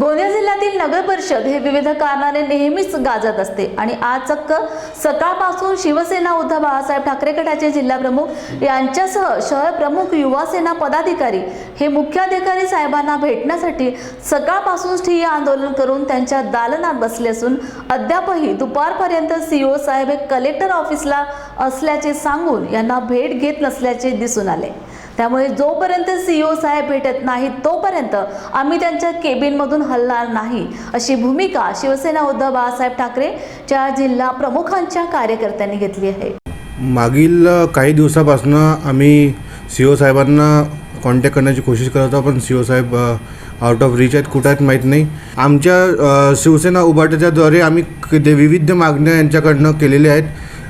गोंदिया जिल्ह्यातील नगर परिषद हे विविध कारणाने नेहमीच गाजत असते आणि आज चक्क सकाळपासून शिवसेना उद्धव बाळासाहेब ठाकरे गटाचे जिल्हा प्रमुख यांच्यासह शहर प्रमुख युवासेना पदाधिकारी हे मुख्याधिकारी साहेबांना भेटण्यासाठी सकाळपासून ठिय्या आंदोलन करून त्यांच्या दालनात बसले असून अद्यापही दुपारपर्यंत सीओ साहेब हे कलेक्टर ऑफिसला असल्याचे सांगून यांना भेट घेत नसल्याचे दिसून आले. त्यामुळे जोपर्यंत सीओ साहेब भेटत नाहीत तोपर्यंत आम्ही त्यांच्या केबिनमधून हलणार नाही अशी भूमिका शिवसेना उद्धव बाळासाहेब ठाकरेच्या जिल्हा प्रमुखांच्या कार्यकर्त्यांनी घेतली आहे. मागील काही दिवसापासून आम्ही सी ओ साहेबांना कॉन्टॅक्ट करण्याची कोशिश करत होतो पण सी ओ साहेब आउट ऑफ रिच आहेत कुठं आहेत माहीत नाही. आमच्या शिवसेना उभाट्याच्याद्वारे आम्ही ते विविध मागण्या यांच्याकडनं केलेल्या आहेत.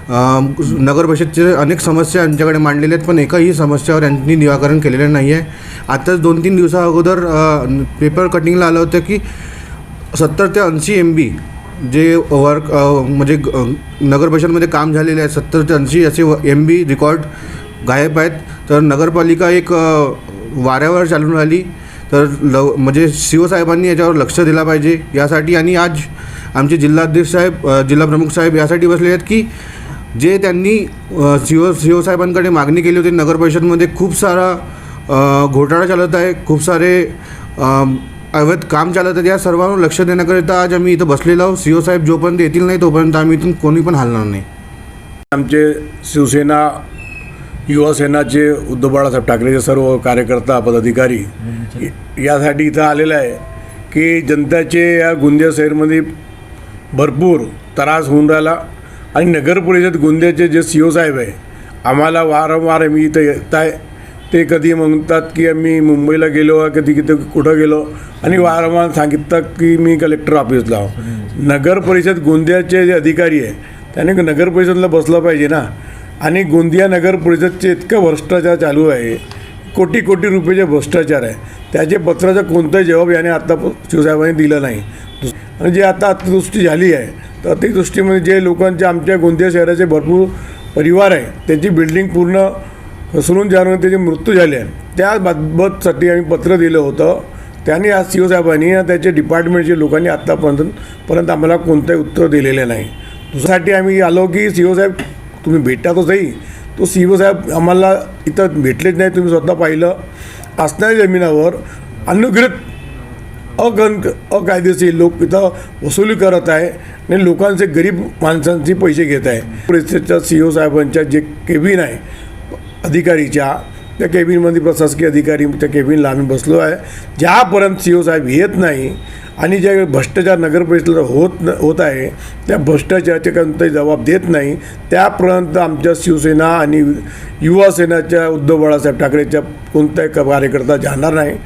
नगर परिषदचे अनेक समस्या यांच्याकडे मांडलेल्या आहेत पण एकाही समस्यावर यांनी निराकरण केलेलं नाही आहे. आताच दोन तीन दिवसा अगोदर पेपर कटिंगला आलं होतं की सत्तर ते ऐंशी एम बी जे वर्क म्हणजे नगर परिषदमध्ये काम झालेले आहे सत्तर ते ऐंशी असे एम बी रेकॉर्ड गायब आहेत. तर नगरपालिका एक वाऱ्यावर चालून राहिली. तर लव म्हणजे शिवसाहेबांनी याच्यावर लक्ष दिला पाहिजे. यासाठी आणि आज आमचे जिल्हाध्यक्ष साहेब जिल्हाप्रमुख जिल्हा प्रमुख साहेब यासाठी बसले आहेत की जे त्यांनी शिव शिव साहेबांकडे मागणी केली होती नगर परिषदमध्ये खूप सारा घोटाळा चालत आहे खूप सारे अवैध काम चालत आहे या सर्वांवर लक्ष देण्याकरिता आज आम्ही इथं बसलेलो आहोत. सी ओ साहेब जोपर्यंत येतील नाही तोपर्यंत आम्ही इथून कोणी पण हलणार नाही. आमचे शिवसेना युवा सेनाचे उद्धव बाळासाहेब ठाकरेचे सर्व कार्यकर्ता पदाधिकारी यासाठी इथं आलेलं आहे की जनताचे या गोंदिया शहरमध्ये भरपूर त्रास होऊन राहिला. आणि नगर परिषद गोंदियाचे जे सी ओ साहेब आहे आम्हाला वारंवार मी इथं येत आहे ते कधी म्हणतात की आम्ही मुंबईला गेलो कधी किती कुठं गेलो आणि वारंवार सांगितलं की मी कलेक्टर ऑफिसला आहो. नगर परिषद गोंदियाचे जे अधिकारी आहे त्याने नगर परिषदला बसलं पाहिजे ना. आणि गोंदिया नगर परिषदचे इतकं भ्रष्टाचार चालू आहे कोटी कोटी रुपयाचे भ्रष्टाचार आहे. त्याचे पत्राचा कोणताही जबाब याने आत्ता शिवसाहेबांनी दिला नाही. दुस- आणि जे आता अतिवृष्टी झाली आहे तर अतिवृष्टीमध्ये जे लोकांचे आमच्या गोंदिया शहराचे भरपूर परिवार आहे त्यांची बिल्डिंग पूर्ण घसरून जाणून त्याचे मृत्यू झाले आहे. त्या बाबतसाठी आम्ही पत्र दिलं होतं. त्यांनी आज सी ओ साहेबांनी आणि डिपार्टमेंटच्या लोकांनी आत्तापर्यंत पर्यंत आम्हाला कोणतंही उत्तर दिलेलं नाही. दुसऱ्यासाठी आम्ही आलो की सी ओ साहेब तुम्ही भेटा तो सही तो सी ओ साहेब आम्हाला इथं भेटलेच नाही तुम्ही स्वतः पाहिलं. असणाऱ्या जमिनावर अनुग्रहित अगन अकायदेशीर लोक इथं वसुली करत आहे आणि लोकांचे गरीब माणसांचे पैसे घेत आहे. परिषदेच्या सी ओ साहेबांच्या जे केबिन आहे अधिकारीच्या त्या केबिनमध्ये प्रशासकीय अधिकारी त्या केबिनला आम्ही बसलो आहे. ज्यापर्यंत सी ओ साहेब येत नाही आणि ज्या भ्रष्टाचार नगर परिषदेला होत न होत आहे त्या भ्रष्टाचाराचे कोणताही जबाब देत नाही त्यापर्यंत आमच्या शिवसेना आणि युवा सेनाच्या उद्धव बाळासाहेब ठाकरेच्या कोणताही कार्यकर्ता जाणार नाही.